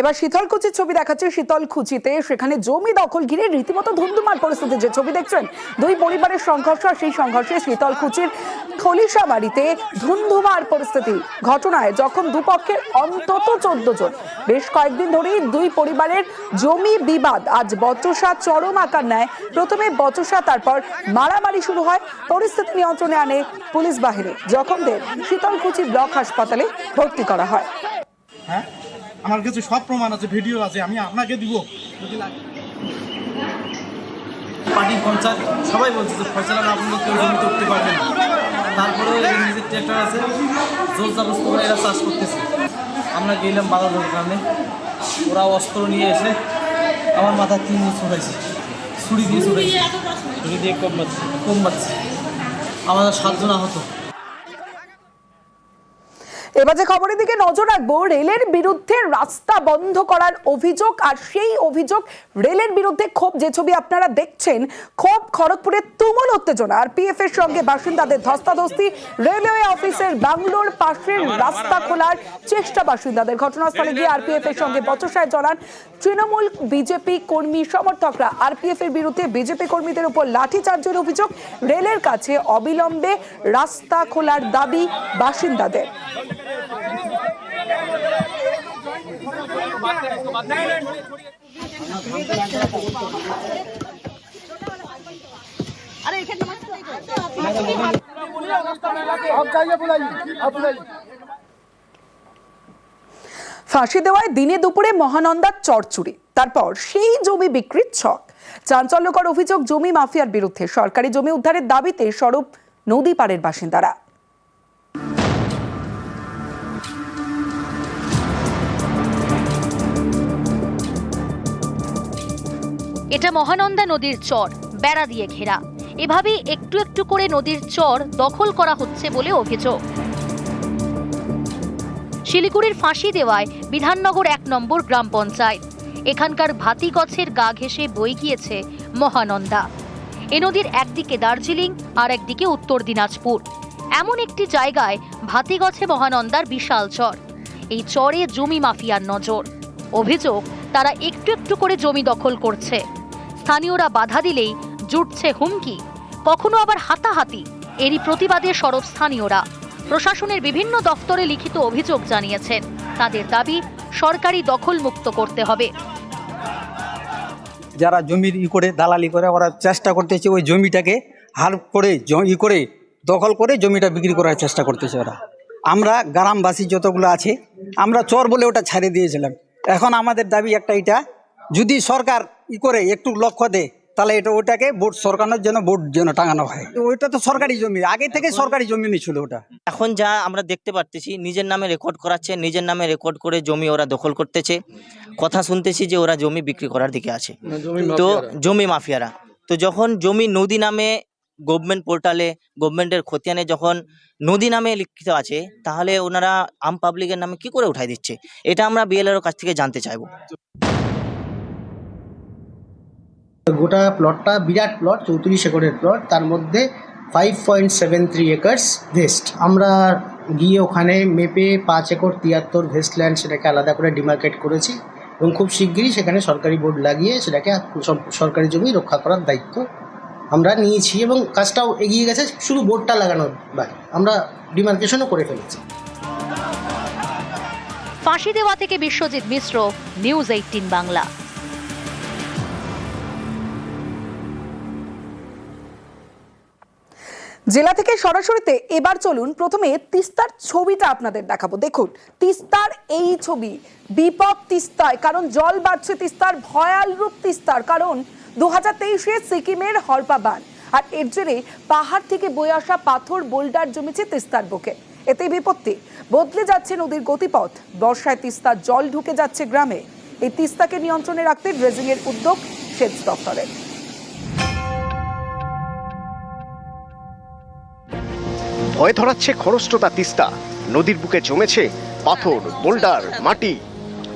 এবার শীতলকুচির ছবি দেখাচ্ছে শীতলকুচিতে। সেখানে জমি দখল ঘিরে রীতিমতো ধুমধুমার পরিস্থিতি যে ছবি দেখছেন। দুই পরিবারের সংঘর্ষ, আর সেই সংঘর্ষে শীতলকুচির খলিশা বাড়িতে ধুমধুমার পরিস্থিতি ঘটনায় যখন দুপক্ষের অন্তত চোদ্দ জন। বেশ কয়েকদিন ধরেই দুই পরিবারের জমি বিবাদ। আজ বচসা চরম আকার নেয়। প্রথমে বচসা, তারপর মারামারি শুরু হয়। পরিস্থিতি নিয়ন্ত্রণে আনে পুলিশ বাহিনী। জখমদের শীতলকুচি ব্লক হাসপাতালে ভর্তি করা হয়। হ্যাঁ? আমার কাছে সব প্রমাণ আছে, ভিডিও আছে, আমি আপনাকে দিব। পার্টি পঞ্চায়েত, সবাই বলছে যে ফয়সালা না বললে কেউ জমি করতে পারবে না। তারপরেও এই নিজের ট্র্যাক্টর আছে জোর জবস্ত করে এরা চাষ করতেছে। আমরা গেলাম বালাদর গ্রামে, ওরা অস্ত্র নিয়ে এসে আমার মাথা তিন ছুটাইছে ছুরি দিয়ে ছুটাইছে ছুরি দিয়ে কম পাচ্ছে কম পাচ্ছে আমাদের সাতজন আহত। এবার যে খবরের দিকে নজর রাখব, রেলের বিরুদ্ধে রাস্তা বন্ধ করার অভিযোগ, আর সেই অভিযোগ রেলের বিরুদ্ধে ক্ষোভ, যে ছবি আপনারা দেখছেন, ক্ষোভ খড়গপুরের তুমুল উত্তেজনা। আর পিএফ এর সঙ্গে বাসিন্দাদের ধস্তাধস্তি, রেলওয়ে অফিসের বাংলোর পাশের রাস্তা খোলার চেষ্টা বাসিন্দাদের। ঘটনাস্থলে গিয়ে আরপিএফ এর সঙ্গে বচসায় জড়ান তৃণমূল বিজেপি কর্মী সমর্থকরা। আরপিএফ এর বিরুদ্ধে বিজেপি কর্মীদের উপর লাঠিচার্জের অভিযোগ, রেলের কাছে অবিলম্বে রাস্তা খোলার দাবি বাসিন্দাদের। ফাঁসি দেওয়ায় দিনে দুপুরে মহানন্দার চরচুরি তারপর সেই জমি বিক্রির ছক। চাঞ্চল্যকর অভিযোগ জমি মাফিয়ার বিরুদ্ধে। সরকারি জমি উদ্ধারের দাবিতে সরব নদী পাড়ের বাসিন্দারা। এটা মহানন্দা নদীর চর, বেড়া দিয়ে ঘেরা। এভাবেই একটু একটু করে নদীর চর দখল করা হচ্ছে বলে অভিযোগ। শিলিগুড়ির ফাঁসি দেওয়ায় বিধাননগর এক নম্বর গ্রাম পঞ্চায়েত। এখানকার ভাতি গছের গা ঘেঁষে বই গিয়েছে মহানন্দা। এ নদীর একদিকে দার্জিলিং আর একদিকে উত্তর দিনাজপুর। এমন একটি জায়গায় ভাতি গছে মহানন্দার বিশাল চর। এই চরে জমি মাফিয়ার নজর। অভিযোগ, তারা একটু একটু করে জমি দখল করছে। স্থানীয়রা বাধা দিলেই জুটছে হুমকি। কখনো আবার হাতাহাতি, এরই প্রতিবাদে সরব স্থানীয়রা। প্রশাসনের বিভিন্ন দফতরে লিখিত অভিযোগ জানিয়েছেন। তাদের দাবি, সরকারি দখল মুক্ত করতে হবে। যারা জমির ই করে, দালালি করে, ওরা চেষ্টা করতেছে ওই জমিটাকে হাল করে ই করে, দখল করে জমিটা বিক্রি করার চেষ্টা করতেছে ওরা। আমরা গ্রামবাসী যতগুলো আছে, আমরা চর বলে ওটা ছাড়ে দিয়েছিলাম। এখন আমাদের দাবি একটা, এটা যদি সরকার ই করে একটু লক্ষ্য দেয় তাহলে এটা ওটাকে বোর্ড সরকারের জন্য ভোট যেন টাঙানো হয়। ওইটা তো সরকারি জমি আগে থেকে সরকারি জমি ছিল ওটা। এখন যা আমরা দেখতে পারতেছি নিজের নামে রেকর্ড করাচ্ছে নিজের নামে রেকর্ড করে জমি ওরা দখল করতেছে। কথা শুনতেছি যে ওরা জমি বিক্রি করার দিকে আছে। তো জমি মাফিয়ারা। তো যখন জমি নদী নামে গভর্নমেন্ট পোর্টালে গভর্নমেন্টের খতিয়ানে যখন নদী নামে লিখিত আছে তাহলে ওনারা আম পাবলিকের নামে কি করে উঠাই দিচ্ছে? এটা আমরা বিএলআর কাছ থেকে জানতে চাইব। গোটা প্লটটা বিরাট প্লট চৌত্রিশ একরের প্লট তার মধ্যে five point seven three acres vest আমরা গিয়ে ওখানে মেপে পাঁচ একর তিয়াত্তর ভেস্ট ল্যান্ড সেটাকে আলাদা করে ডিমার্কেট করেছি এবং খুব শিগগিরই সেখানে সরকারি বোর্ড লাগিয়ে সেটাকে সরকারি জমি রক্ষা করার দায়িত্ব আমরা নিয়েছি এবং কাজটাও এগিয়ে গেছে, শুধু বোর্ডটা লাগানোর বাকি আমরা ডিমার্কেশনও করে ফেলেছি। ফাঁসি দেওয়া থেকে বিশ্বজিৎ মিশ্র, নিউজ এইটিন বাংলা। জেলা থেকে সরাসরিতে এবার চলুন, প্রথমে তিস্তার ছবিটা আপনাদের দেখাবো। দেখুন, তিস্তার এই ছবি, বিপদ তিস্তায়, কারণ জল বাড়ছে তিস্তার, ভয়াল রূপ তিস্তার, কারণ দু হাজার তেইশে সিকিমের হরপা বান আর এর জেরে পাহাড় থেকে বয়ে আসা পাথর, বোল্ডার জমেছে তিস্তার বুকে। এতে বিপত্তি, বদলে যাচ্ছে নদীর গতিপথ, বর্ষায় তিস্তার জল ঢুকে যাচ্ছে গ্রামে। এই তিস্তাকে নিয়ন্ত্রণে রাখতে ড্রেজিং এর উদ্যোগ সেচ দপ্তরের। ভয় ধরাচ্ছে খরস্রোতা তিস্তা। নদীর বুকে জমেছে পাথর, বোল্ডার, মাটি।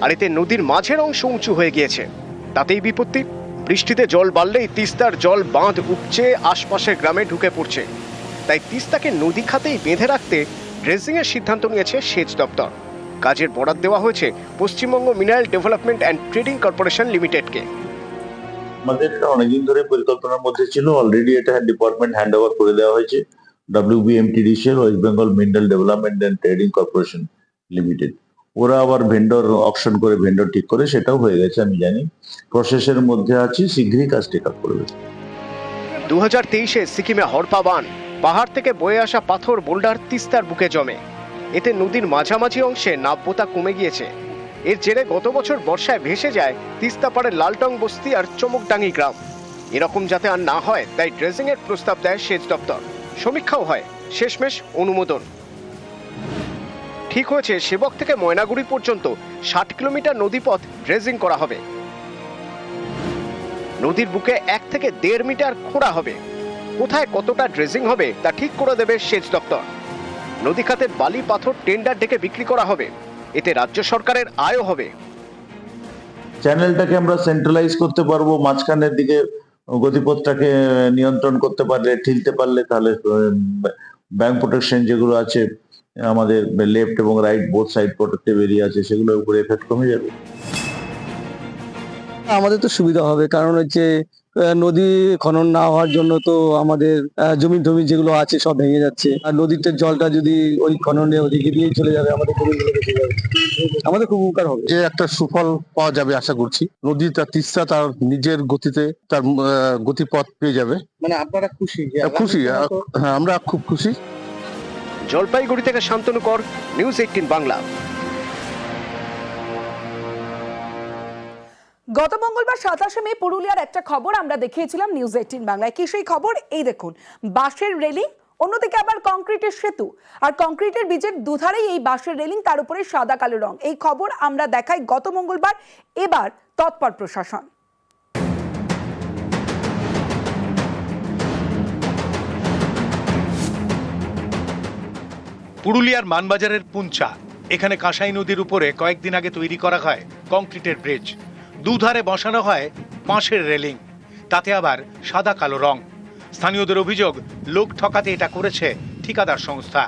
আর এতে নদীর মাঝের অংশ উঁচু হয়ে গিয়েছে। তাতেই বিপত্তি। বৃষ্টিতে জল বাড়লেই তিস্তার জল বাঁধ উপচে আশপাশের গ্রামে ঢুকে পড়ছে। তাই তিস্তাকে নদী খাতেই বেঁধে রাখতে ড্রেজিংয়ের সিদ্ধান্ত নিয়েছে সেচ দপ্তর। কাজের বরাদ দেওয়া হয়েছে Paschimbanga mineral development and trading corporation লিমিটেডকে। আমাদের এটা অনেকদিন ধরে পরিকল্পনার মধ্যে ছিল। অলরেডি এটা ডিপার্টমেন্ট হ্যান্ড ওভার করে দেওয়া হয়েছে। WBMTDCL West Bengal mineral development and trading corporation limited ওরা আবার ভেন্ডর অপশন করে ভেন্ডর ঠিক করে, সেটাও হয়ে গেছে, আমি জানি। প্রসেসের মধ্যে আছি, শীঘ্রই কাজ টেক আপ করবে দু তেইশে সিকিমে হরপা বান, পাহাড় থেকে বয়ে আসা পাথর, বোল্ডার তিস্তার বুকে জমে। এতে নদীর মাঝামাঝি অংশে নাব্যতা কমে গিয়েছে। এর জেরে গত বছর বর্ষায় ভেসে যায় তিস্তা পাড়ের লালটং বস্তি আর চমকডাঙ্গি গ্রাম। এরকম যাতে আর না হয়, তাই ড্রেজিং এর প্রস্তাব দেয় সেচ দপ্তর। সমীক্ষাও হয়। শেষমেশ অনুমোদন। ঠিক হয়েছে, সেবক থেকে ময়নাগুড়ি পর্যন্ত ষাট কিলোমিটার নদীপথ ড্রেজিং করা হবে। নদীর বুকে এক থেকে দেড় মিটার খোঁড়া হবে। কোথায় কতটা ড্রেজিং হবে, তা ঠিক করে দেবে সেচ দপ্তর। নদী খাতের বালি পাথর টেন্ডার ডেকে বিক্রি করা হবে। এতে রাজ্য সরকারের আয়ও হবে। চ্যানেলটাকে আমরা সেন্ট্রালাইজ করতে পারব, মাঝখানের দিকে গতিপথটাকে নিয়ন্ত্রণ করতে পারলে, ঠিলতে পারলে তাহলে ব্যাংক প্রোটেকশন যেগুলো আছে, আমাদের লেফট এবং right both side protective area আছে সেগুলোর উপরে এফেক্ট কমে যাবে। আমাদের তো সুবিধা হবে, কারণ হচ্ছে নদী খনন না হওয়ার জন্য তো আমাদের আহ, জমি টমি যেগুলো আছে সব ভেঙে যাচ্ছে। আর নদীতে জলটা যদি ওই খননে ওদিকে দিয়েই চলে যাবে আমাদের জমিগুলো বেঁচে যাবে। আমাদের খুব উপকার হবে। যে একটা সুফল পাওয়া যাবে আশা করছি। নদী তার তিস্তা তার নিজের গতিতে তার আহ, গতিপথ পেয়ে যাবে। মানে আপনারা খুশি খুশি হ্যাঁ আমরা খুব খুশি। জলপাইগুড়ি থেকে শান্তনু কর নিউজ এইটিন বাংলা। গত মঙ্গলবার সাতাশে মে পুরুলিয়ার একটা খবর আমরা দেখিয়েছিলাম নিউজ এইটিন বাংলায়। কি সেই খবর? এই দেখুন, বাঁশের রেলিং, অন্যদিকে আবার কংক্রিটের সেতু। আর কংক্রিটের বীজের দুধারেই এই বাঁশের রেলিং, তার উপরে সাদা কালো রং। এই খবর আমরা দেখাই গত মঙ্গলবার, এবার তৎপর প্রশাসন। পুরুলিয়ার মানবাজারের পুঞ্চা, এখানে কাঁসাই নদীর উপরে কয়েকদিন আগে তৈরি করা হয় কংক্রিটের ব্রিজ। দুধারে বসানো হয় বাঁশের রেলিং। তাতে আবার সাদা কালো রং। স্থানীয়দের অভিযোগ, লোক ঠকাতে এটা করেছে ঠিকাদার সংস্থা।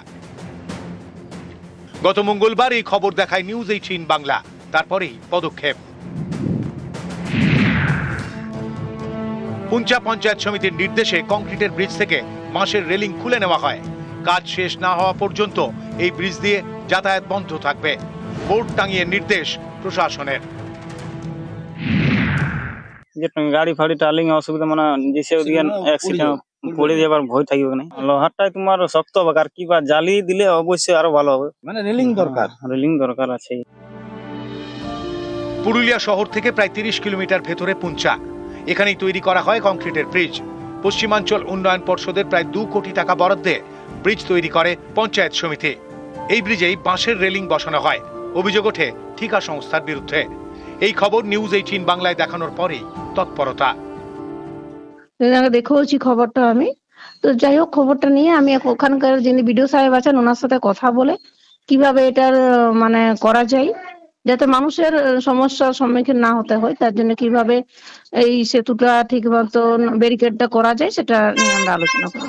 গত মঙ্গলবার এই খবর দেখায় নিউজ এইটিন বাংলা। তারপরেই পদক্ষেপ। পুঞ্চা পঞ্চায়েত সমিতির নির্দেশে কংক্রিটের ব্রিজ থেকে বাঁশের রেলিং খুলে নেওয়া হয়। কাজ শেষ না হওয়া পর্যন্ত এই ব্রিজ দিয়ে যাতায়াত বন্ধ থাকবে। বোর্ড টাঙিয়ে নির্দেশ প্রশাসনের। যে গাড়ি ফাড়ি টার্লিং অসুবিধা মানে যেসে ওদিকে অ্যাক্সিডেন্ট পড়ে যাবার ভয় থাকবে না লোহারটাই তোমার শক্ত হবে আর কি বা জালি দিলে অবশ্যই আরও ভালো হবে। মানে রেলিং দরকার। রেলিং দরকার আছে। পুরুলিয়া শহর থেকে প্রায় তিরিশ কিলোমিটার ভেতরে পুঞ্চা। এখানেই তৈরি করা হয় কংক্রিটের ব্রিজ। পশ্চিমাঞ্চল উন্নয়ন পর্ষদের প্রায় দু কোটি টাকা বরাদ্দে ব্রিজ তৈরি করে পঞ্চায়েত সমিতি। এই ব্রিজেই বাঁশের রেলিং বসানো হয়। অভিযোগ ওঠে ঠিকা সংস্থার বিরুদ্ধে। এই খবর নিউজ এইটিন বাংলায় দেখানোর পরেই। তৎপরতা। দেখেওছি খবরটা আমি। তো যাই হোক খবরটা নিয়ে আমি ওখানকার যিনি বিডিও সাহেব আছেন ওনার সাথে কথা বলে কীভাবে এটার মানে করা যায় যাতে মানুষের সমস্যার সম্মুখীন না হতে হয় তার জন্য কীভাবে এই সেতুটা ঠিক মতো ব্যারিকেডটা করা যায় সেটা নিয়ে আমরা আলোচনা করব।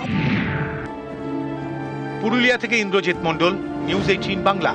পুরুলিয়া থেকে ইন্দ্রজিৎ মণ্ডল নিউজ এইটিন বাংলা।